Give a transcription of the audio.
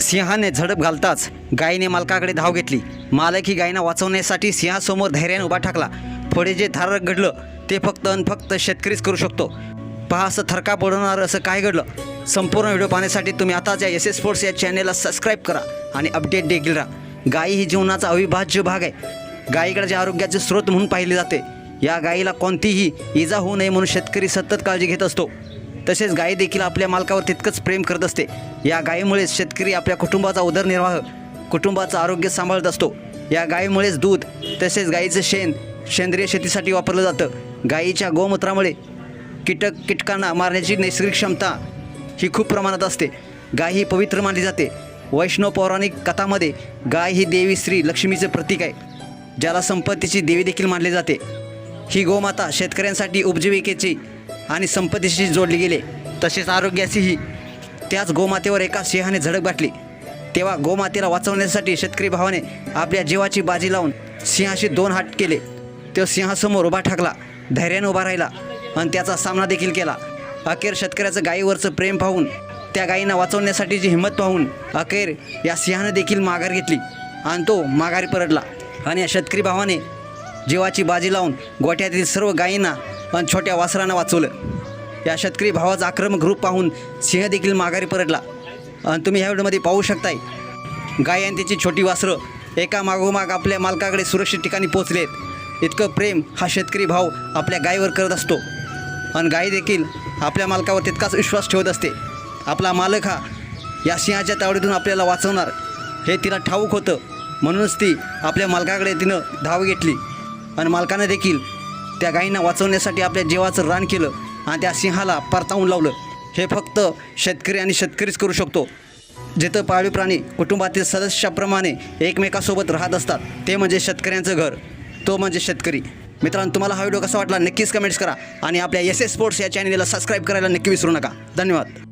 सिंहाने झडप घालताच गायीने मालकाकडे धाव घेतली. मालक ही गायीना वाचवण्यासाठी सिंहासमोर धैर्याने उभा टाकला पुढे जे थारक घडलं ते फक्त अन फक्त शेतकरीच करू शकतो. पहा असं थरका पडवणार असं काय घडलं? संपूर्ण व्हिडिओ पाहण्यासाठी तुम्ही आताच या एस एस स्पोर्ट्स या चॅनेलला सबस्क्राईब करा आणि अपडेट देखील राहा. गायी ही जीवनाचा अविभाज्य भाग आहे. गायीकडे आरोग्याचे स्रोत म्हणून पाहिले जाते या गायीला कोणतीही इजा होऊ नये म्हणून शेतकरी सतत काळजी घेत असतो. तसेच गायी देखील आपल्या मालकावर तितकंच प्रेम करत असते. या गायीमुळेच शेतकरी आपल्या कुटुंबाचा उदरनिर्वाह कुटुंबाचं आरोग्य सांभाळत असतो. या गायीमुळेच दूध तसेच गायीचं शेण सेंद्रिय शेतीसाठी वापरलं जातं. गायीच्या गोमूत्रामुळे कीटक कीटकांना मारण्याची नैसर्गिक क्षमता ही खूप प्रमाणात असते. गाय ही पवित्र मानली जाते. वैष्णव पौराणिक कथामध्ये गाय ही देवी श्री लक्ष्मीचं प्रतीक आहे ज्याला संपत्तीची देवी देखील मानले जाते. ही गोमाता शेतकऱ्यांसाठी उपजीविकेची आणि संपत्तीशी जोडले गेले. तसेच आरोग्याशीही त्याच गोमातेवर एका सिंहाने झडक बाटली तेव्हा गोमातेला वाचवण्यासाठी शेतकरी भावाने आपल्या जीवाची बाजी लावून सिंहाशी दोन हात केले. तो सिंहासमोर उभा ठाकला. धैर्याने उभा राहिला आणि त्याचा सामना देखील केला. अखेर शेतकऱ्याचं गायीवरचं प्रेम पाहून त्या गायींना वाचवण्यासाठीची हिंमत पाहून अखेर या सिंहाने देखील माघार घेतली आणि तो माघारी परतला. आणि या शेतकरी भावाने जीवाची बाजी लावून गोठ्यातील सर्व गायींना आणि छोट्या वासरांना वाचवलं. या शेतकरी भावाचा आक्रमक रूप पाहून सिंह देखील माघारी परतला. आणि तुम्ही ह्या व्हिडिओमध्ये पाहू शकताय गाय आणि त्याची छोटी वासरं एका मागोमाग आपल्या मालकाकडे सुरक्षित ठिकाणी पोचलेत इतकं प्रेम हा शेतकरी भाव आपल्या गायीवर करत असतो. आणि गाय देखील आपल्या मालकावर तितकाच विश्वास ठेवत असते. आपला मालक हा या सिंहाच्या तावडीतून आपल्याला वाचवणार. हे तिला ठाऊक होतं. म्हणूनच ती आपल्या मालकाकडे तिनं धाव घेतली. आणि मालकानं देखील त्या गायींना वाचवण्यासाठी आपल्या जीवाचं रान केलं आणि त्या सिंहाला परतावून लावलं. हे फक्त शेतकरी आणि शेतकरीच करू शकतो. जिथं पाळीव प्राणी कुटुंबातील सदस्याप्रमाणे एकमेकासोबत राहत असतात ते म्हणजे शेतकऱ्यांचं घर. तो म्हणजे शेतकरी. मित्रांनो तुम्हाला हा व्हिडिओ कसा वाटला नक्कीच कमेंट्स करा आणि आपल्या एस एस स्पोर्ट्स या चॅनेलला सबस्क्राईब करायला नक्की विसरू नका. धन्यवाद.